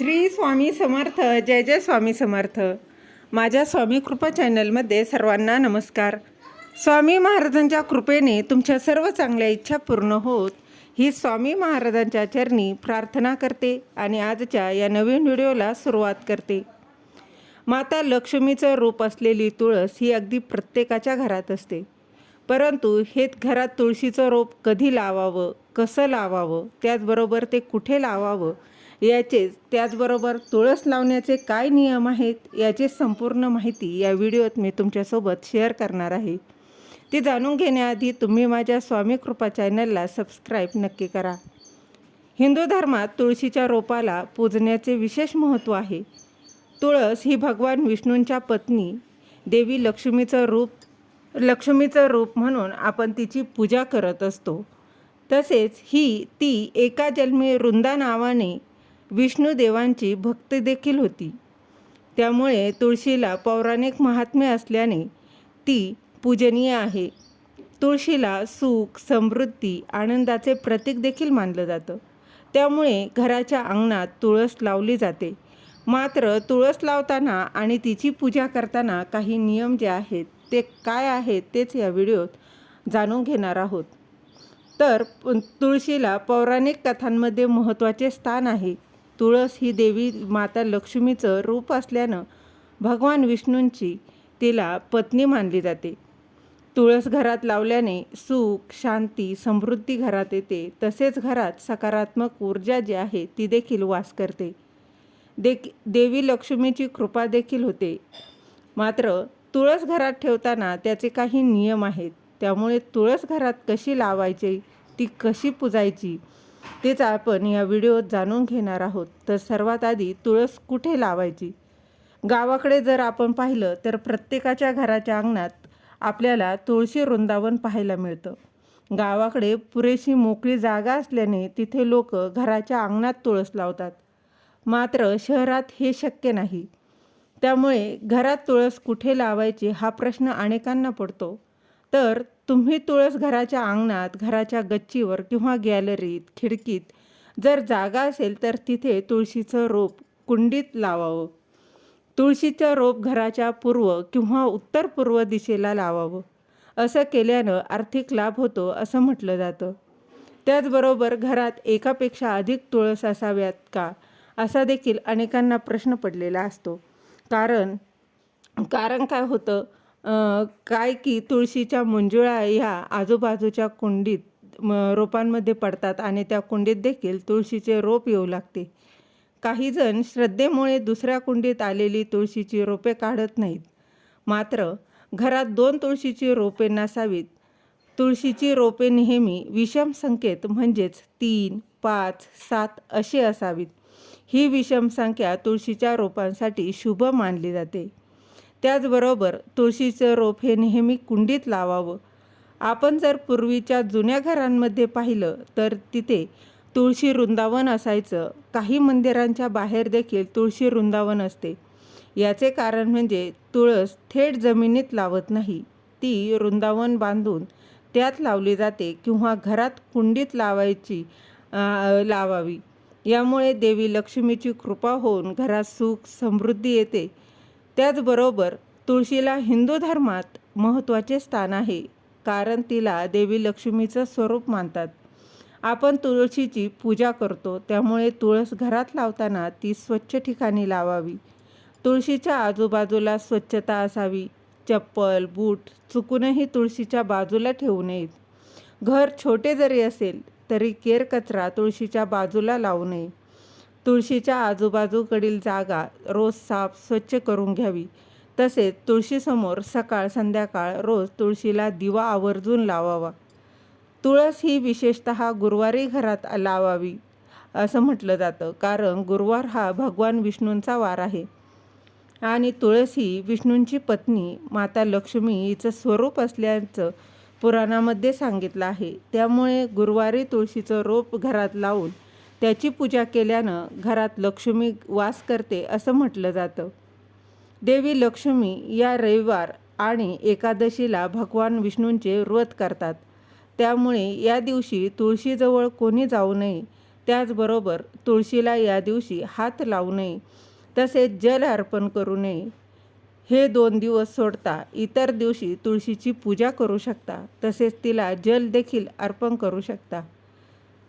श्री स्वामी समर्थ जय जय स्वामी समर्थ. माझ्या स्वामी कृपा चॅनलमध्ये सर्वांना नमस्कार. स्वामी महाराजांच्या कृपेने तुमच्या सर्व चांगल्या इच्छा पूर्ण होत ही स्वामी महाराजांच्या चरणी प्रार्थना करते आणि आजच्या या नवीन व्हिडिओला सुरुवात करते. माता लक्ष्मीचं रूप असलेली तुळस ही अगदी प्रत्येकाच्या घरात असते. परंतु हे घरात तुळशीचं रोप कधी लावावं कसं लावावं त्याचबरोबर ते कुठे लावावं याचेच त्याचबरोबर तुळस लावण्याचे काय नियम आहेत याची संपूर्ण माहिती या व्हिडिओत मी तुमच्यासोबत शेअर करणार आहे. ती जाणून घेण्याआधी तुम्ही माझ्या स्वामी कृपा चॅनलला सबस्क्राईब नक्की करा. हिंदू धर्मात तुळशीच्या रोपाला पूजण्याचे विशेष महत्त्व आहे. तुळस ही भगवान विष्णूंच्या पत्नी देवी लक्ष्मीचं रूप लक्ष्मीचं रूप म्हणून आपण तिची पूजा करत असतो. तसेच ही ती एका जन्मी वृंदा नावाने विष्णुदेवांची भक्त देखील होती. त्यामुळे तुळशीला पौराणिक महात्म्य असल्याने ती पूजनीय आहे. तुळशीला सुख समृद्धी आनंदाचे प्रतीक देखील मानलं जातं. त्यामुळे घराच्या अंगणात तुळस लावली जाते. मात्र तुळस लावताना आणि तिची पूजा करताना काही नियम जे आहेत ते काय आहेत तेच या व्हिडिओत जाणून घेणार आहोत. तर तुळशीला पौराणिक कथांमध्ये महत्त्वाचे स्थान आहे. तुळस ही देवी माता लक्ष्मीचं रूप असल्यानं भगवान विष्णूंची तिला पत्नी मानली जाते. तुळस घरात लावल्याने सुख शांती समृद्धी घरात येते. तसेच घरात सकारात्मक ऊर्जा जी आहे ती देखील वास करते. देख देवी लक्ष्मीची कृपा देखील होते. मात्र तुळस घरात ठेवताना त्याचे काही नियम आहेत. त्यामुळे तुळस घरात कशी लावायची ती कशी पुजायची तेच आपण या व्हिडिओत जाणून घेणार आहोत. तर सर्वात आधी तुळस कुठे लावायची? गावाकडे जर आपण पाहिलं तर प्रत्येकाच्या घराच्या अंगणात आपल्याला तुळशी वृंदावन पाहायला मिळतं. गावाकडे पुरेशी मोकळी जागा असल्याने तिथे लोक घराच्या अंगणात तुळस लावतात. मात्र शहरात हे शक्य नाही. त्यामुळे घरात तुळस कुठे लावायची हा प्रश्न अनेकांना पडतो. तर तुम्ही तुळस घराच्या अंगणात घराच्या गच्चीवर किंवा गॅलरीत खिडकीत जर जागा असेल तर तिथे तुळशीचं रोप कुंडीत लावावं. तुळशीचं रोप घराच्या पूर्व किंवा उत्तर पूर्व दिशेला लावावं. असं केल्यानं आर्थिक लाभ होतो असं म्हटलं जातं. त्याचबरोबर घरात एकापेक्षा अधिक तुळस असाव्यात का? असा देखील अनेकांना प्रश्न पडलेला असतो. कारण कारण काय होतं? काय की तुळशीच्या मुंजुळा ह्या आजूबाजूच्या कुंडीत म, रोपांमध्ये पडतात आणि त्या कुंडीत देखील तुळशीचे रोप येऊ लागते. काही जण श्रद्धेमुळे दुसऱ्या कुंडीत आलेली तुळशीची रोपे काढत नाहीत. मात्र घरात दोन तुळशीची रोपे नसावीत. तुळशीची रोपे नेहमी विषम संकेत म्हणजेच तीन पाच सात अशी असावीत. ही विषम संख्या तुळशीच्या रोपांसाठी शुभ मानली जाते. त्याचबरोबर तुळशीचं रोप हे नेहमी कुंडीत लावावं. आपण जर पूर्वीच्या जुन्या घरांमध्ये पाहिलं तर तिथे तुळशी वृंदावन असायचं. काही मंदिरांच्या बाहेर देखील तुळशी वृंदावन असते. याचे कारण म्हणजे तुळस थेट जमिनीत लावत नाही. ती वृंदावन बांधून त्यात लावली जाते किंवा घरात कुंडीत लावायची लावावी. यामुळे देवी लक्ष्मीची कृपा होऊन घरात सुख समृद्धी येते. त्याचबरोबर तुळशीला हिंदू धर्मात महत्त्वाचे स्थान आहे कारण तिला देवी लक्ष्मीचं स्वरूप मानतात. आपण तुळशीची पूजा करतो त्यामुळे तुळस घरात लावताना ती स्वच्छ ठिकाणी लावावी. तुळशीच्या आजूबाजूला स्वच्छता असावी. चप्पल बूट चुकूनही तुळशीच्या बाजूला ठेवू नयेत. घर छोटे जरी असेल तरी केर कचरा तुळशीच्या बाजूला लावू नये. तुळशीच्या आजूबाजूकडील जागा रोज साफ स्वच्छ करून घ्यावी. तसेच तुळशीसमोर सकाळ संध्याकाळ रोज तुळशीला दिवा आवर्जून लावावा. तुळस ही विशेषतः गुरुवारी घरात लावावी असं म्हटलं जातं. कारण गुरुवार हा भगवान विष्णूंचा वार आहे. आणि तुळस ही विष्णूंची पत्नी माता लक्ष्मी हिचं स्वरूप असल्याचं पुराणामध्ये सांगितलं आहे. त्यामुळे गुरुवारी तुळशीचं रोप घरात लावून त्याची पूजा केल्यानं घरात लक्ष्मी वास करते असं म्हटलं जातं. देवी लक्ष्मी या रविवार आणि एकादशीला भगवान विष्णूंचे व्रत करतात. त्यामुळे या दिवशी तुळशीजवळ कोणी जाऊ नये त्याचबरोबर तुळशीला या दिवशी हात लावू नये तसेच जल अर्पण करू नये. हे दोन दिवस सोडता इतर दिवशी तुळशीची पूजा करू शकता तसेच तिला जल देखील अर्पण करू शकता.